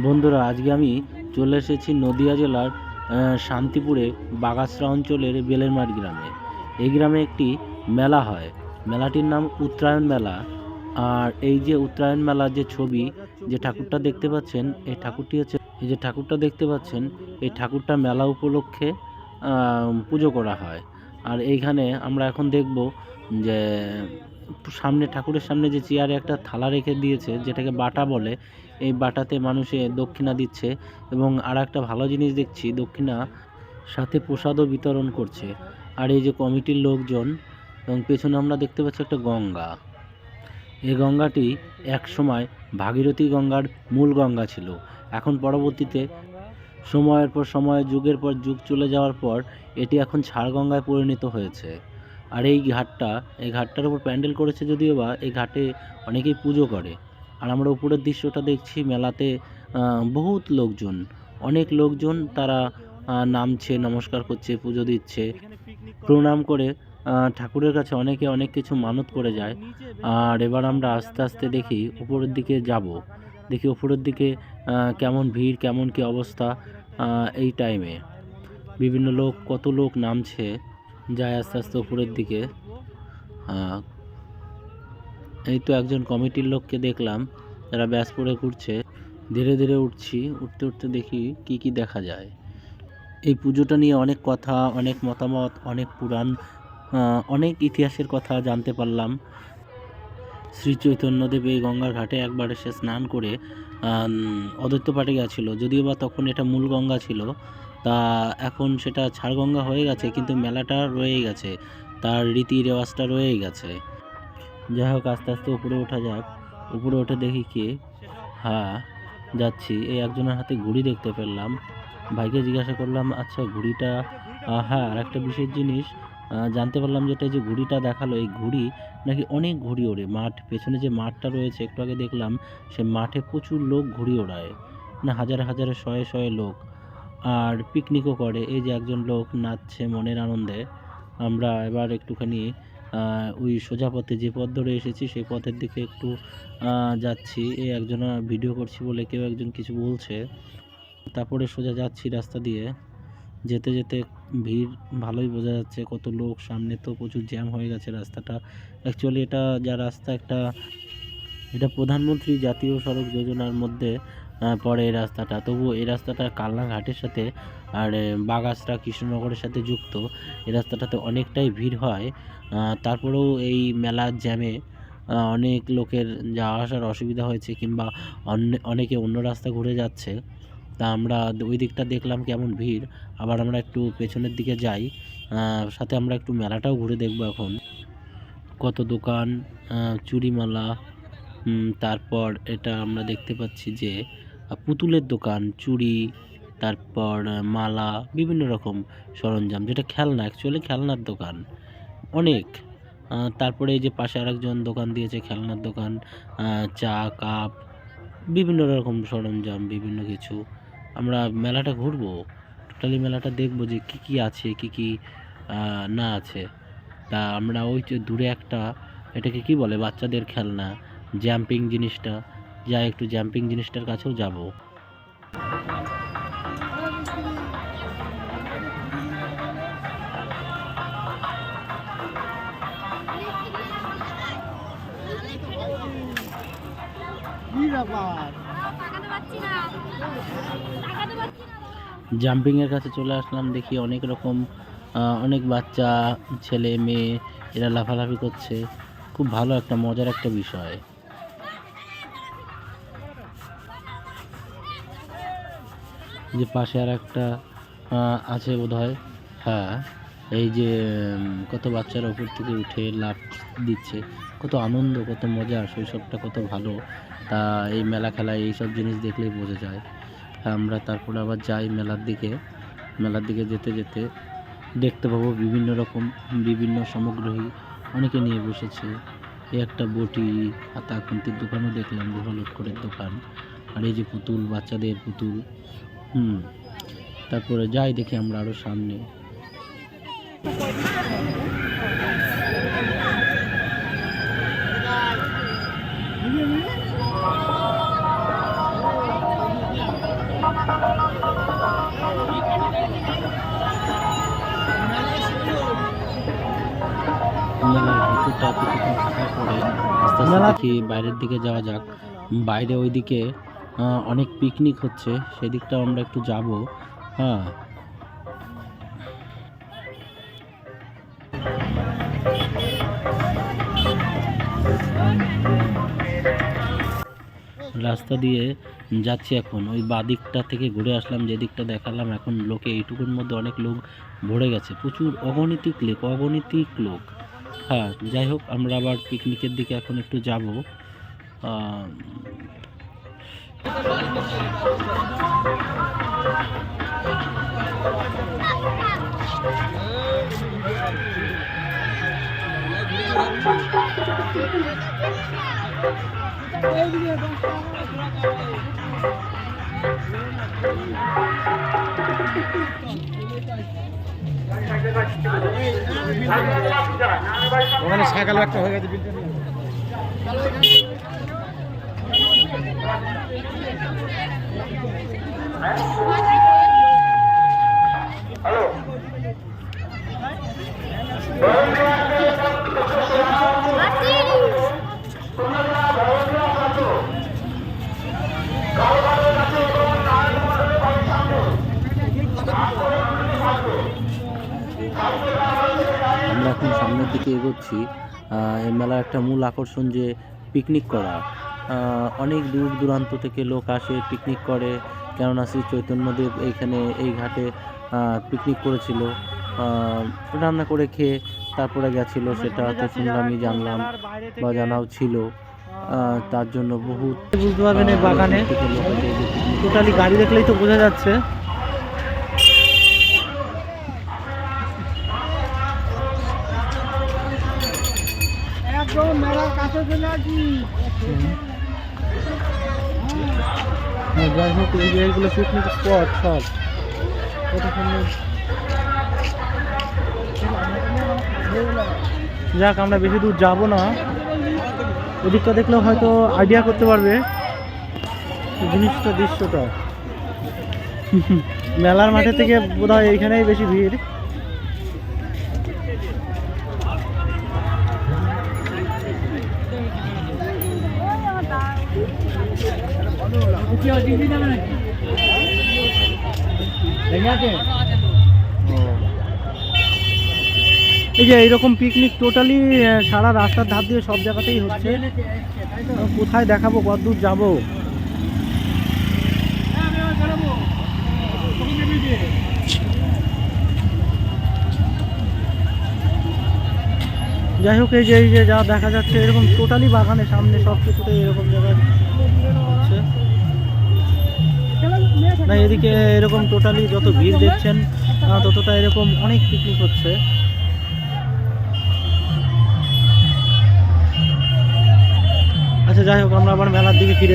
বন্ধুরা, আজকে আমি চলে এসেছি নদিয়া জেলার শান্তিপুরে বাগাসরা অঞ্চলের বেলেরমাঠ গ্রামে। এই গ্রামে একটি মেলা হয়। মেলাটির নাম উত্তরায়ণ মেলা। আর এই যে উত্তরায়ণ মেলার যে ছবি, যে ঠাকুরটা দেখতে পাচ্ছেন, এই ঠাকুরটি হচ্ছে, এই যে ঠাকুরটা দেখতে পাচ্ছেন, এই ঠাকুরটা মেলা উপলক্ষে পুজো করা হয়। আর এইখানে আমরা এখন দেখব যে সামনে, ঠাকুরের সামনে যে চেয়ারে একটা থালা রেখে দিয়েছে, যেটাকে বাটা বলে, এই বাটাতে মানুষে দক্ষিণা দিচ্ছে এবং আর একটা ভালো জিনিস দেখছি, দক্ষিণা সাথে প্রসাদও বিতরণ করছে। আর এই যে কমিটির লোকজন, এবং পেছনে আমরা দেখতে পাচ্ছি একটা গঙ্গা। এই গঙ্গাটি এক সময় ভাগীরথী গঙ্গার মূল গঙ্গা ছিল। এখন পরবর্তীতে সময়ের পর সময়, যুগের পর যুগ চলে যাওয়ার পর, এটি এখন গঙ্গায় পরিণত হয়েছে। আর এই ঘাটটা, এই ঘাটটার উপর প্যান্ডেল করেছে যদিও বা এই ঘাটে অনেকেই পুজো করে। আর আমরা উপরের দৃশ্যটা দেখছি মেলাতে বহুত লোকজন। অনেক লোকজন তারা নামছে, নমস্কার করছে, পুজো দিচ্ছে। প্রণাম করে ঠাকুরের কাছে অনেকে অনেক কিছু মানত করে যায়। আর এবার আমরা আস্তে আস্তে দেখি উপরের দিকে যাব। দেখি উপরের দিকে কেমন ভিড়, কেমন কি অবস্থা এই টাইমে বিভিন্ন লোক, কত লোক নামছে। যায় আস্তে আস্তে উপরের দিকে। আহ, এই তো একজন কমিটির লোককে দেখলাম তারা ব্যাস পরে ঘুরছে। ধীরে ধীরে উঠছি উঠতে উঠতে দেখি কি কি দেখা যায়। এই পুজোটা নিয়ে অনেক কথা অনেক মতামত অনেক পুরাণ অনেক ইতিহাসের কথা জানতে পারলাম। শ্রী চৈতন্যদেব এই গঙ্গার ঘাটে একবার এসে স্নান করে অদ্বৈত পাঠে গেছিল যদিও বা তখন এটা মূল গঙ্গা ছিল তা এখন সেটা ছাড় গঙ্গা হয়ে গেছে, কিন্তু মেলাটা রয়ে গেছে, তার রীতি রেওয়াজটা রয়েই গেছে। যাই হোক, আস্তে আস্তে উপরে ওঠা যাক। উপরে ওঠে দেখি কি? হ্যাঁ যাচ্ছি। এই একজনের হাতে ঘুড়ি দেখতে পেলাম। ভাইকে জিজ্ঞাসা করলাম আচ্ছা ঘুড়িটা হ্যাঁ আর একটা বিশেষ জিনিস জানতে পারলাম যেটা যে ঘুড়িটা দেখাল, এই ঘুড়ি নাকি অনেক ঘুড়ি ওড়ে। মাঠ, পেছনে যে মাঠটা রয়েছে, একটু আগে দেখলাম, সে মাঠে প্রচুর লোক ঘুড়ি ওড়ায়। না, হাজার, হাজারে, শয়ে শয়ে লোক। আর পিকনিকও করে। এই যে একজন লোক নাচছে মনের আনন্দে। আমরা এবার একটুখানি ওই সোজা পথে যে পথ ধরে এসেছি, সেই পথের দিকে একটু যাচ্ছি। এই একজনা ভিডিও করছি বলে কেউ একজন কিছু বলছে। তারপরে সোজা যাচ্ছি রাস্তা দিয়ে। যেতে যেতে ভিড় ভালোই বোঝা যাচ্ছে। কত লোক, সামনে তো প্রচুর জ্যাম হয়ে গেছে রাস্তাটা। অ্যাকচুয়ালি এটা যা রাস্তা, একটা, এটা প্রধানমন্ত্রী জাতীয় সড়ক যোজনার মধ্যে পড়ে এই রাস্তাটা। তবু এই রাস্তাটা কালনা ঘাটের সাথে আর বাগাসরা কৃষ্ণনগরের সাথে যুক্ত। এই রাস্তাটাতে অনেকটাই ভিড় হয়। তারপরেও এই মেলার জ্যামে অনেক লোকের যাওয়া আসার অসুবিধা হয়েছে কিংবা অনেকে অন্য রাস্তা ঘুরে যাচ্ছে। তা আমরা ওই দিকটা দেখলাম কেমন ভিড়। আবার আমরা একটু পেছনের দিকে যাই। সাথে আমরা একটু মেলাটাও ঘুরে দেখব এখন। কত দোকান চুরিমালা তারপর এটা আমরা দেখতে পাচ্ছি যে পুতুলের দোকান, চুড়ি, তারপর মালা, বিভিন্ন রকম সরঞ্জাম, যেটা খেলনা অ্যাকচুয়ালি খেলনার দোকান, অনেক। তারপরে এই যে পাশে আরেকজন দোকান দিয়েছে, খেলনার দোকান চা, কাপ, বিভিন্ন রকম সরঞ্জাম, বিভিন্ন কিছু। আমরা মেলাটা ঘুরবো টোটালি মেলাটা দেখব যে কি কি আছে, কি কি না আছে। তা আমরা ওই যে দূরে একটা, এটাকে কি বলে, বাচ্চাদের খেলনা জাম্পিং জিনিসটা যা একটু জাম্পিং জিনিসটার কাছেও যাব। জাম্পিংয়ের কাছে চলে আসলাম, দেখি অনেক রকম অনেক বাচ্চা, ছেলে, মেয়ে, এরা লাফালাফি করছে। খুব ভালো একটা, মজার একটা বিষয়। যে পাশে আর একটা আছে বোধহয়। হ্যাঁ এই যে কত বাচ্চারা উপর থেকে উঠে লাফ দিচ্ছে কত আনন্দ কত মজা শৈশবটা কত ভালো। তা এই মেলা খেলায় এইসব জিনিস দেখলেই বোঝা যায়। হ্যাঁ, আমরা তারপরে আবার যাই মেলার দিকে। মেলার দিকে যেতে যেতে দেখতে পাবো বিভিন্ন রকম বিভিন্ন সামগ্রী অনেকে নিয়ে বসেছে। এই একটা বটি হাতা খুন্তির দোকানও দেখলাম লোহা লক্করের দোকান। আর এই যে পুতুল বাচ্চাদের পুতুল। হুম তারপরে যাই দেখি আমরা আরও সামনে। কিছুক্ষণ থাকার পরে আস্তে আস্তে দেখি বাইরের দিকে যাওয়া যাক। বাইরে ওইদিকে অনেক পিকনিক হচ্ছে। সেদিকটাও আমরা একটু যাব। হ্যাঁ। রাস্তা দিয়ে যাচ্ছি এখন। ওই বাদিকটা থেকে ঘুরে আসলাম যে দিকটা দেখালাম। এখন লোকে এইটুকুর মধ্যে অনেক লোক ভরে গেছে। প্রচুর অগণিতিক লোক অগণিতিক লোক। হ্যাঁ যাই হোক, আমরা আবার পিকনিকের দিকে এখন একটু যাব। ওখানে সাইকেল একটা হয়ে গেছে নিয়ে। আমরা এখন সামনের দিকে এগোচ্ছি। এই মেলার একটা মূল আকর্ষণ যে পিকনিক করা। অনেক দূর দূরান্ত থেকে লোক আসে পিকনিক করে। কেননা শ্রী চৈতন্যদেব এইখানে এই ঘাটে পিকনিক করেছিল। আহ, রান্না করে খেয়ে তারপরে গেছিল সেটা তো শুনলামই জানলাম বা জানাও ছিল। তার জন্য বহু বুঝতে পারবেন এই বাগানে। টোটালি গাড়ি দেখলেই তো বোঝা যাচ্ছে। একদম মেলার কাছে চলে আসি। যাই হোক, এই যে পিকনিক স্পট সব। যাক, আমরা বেশি দূর যাব না। এদিকটা দেখলেও হয়তো আইডিয়া করতে পারবে জিনিসটা দৃশ্যটা। মেলার মাঠে থেকে বোধ হয় এইখানেই বেশি ভিড়। এই যে এইরকম পিকনিক টোটালি সারা রাস্তার ধার দিয়ে সব জায়গাতেই হচ্ছে। কোথায় দেখাবো? কতদূর যাব? যাই হোক, এই যে এই যে যা দেখা যাচ্ছে, এরকম টোটালি বাগানে সামনে সব কিছুতেই এরকম জায়গায় না, এদিকে এরকম টোটালি যত ভিড় দেখছেন ততটা এরকম অনেক পিকনিক হচ্ছে। আচ্ছা যাই হোক, আমরা আবার মেলার দিকে ফিরে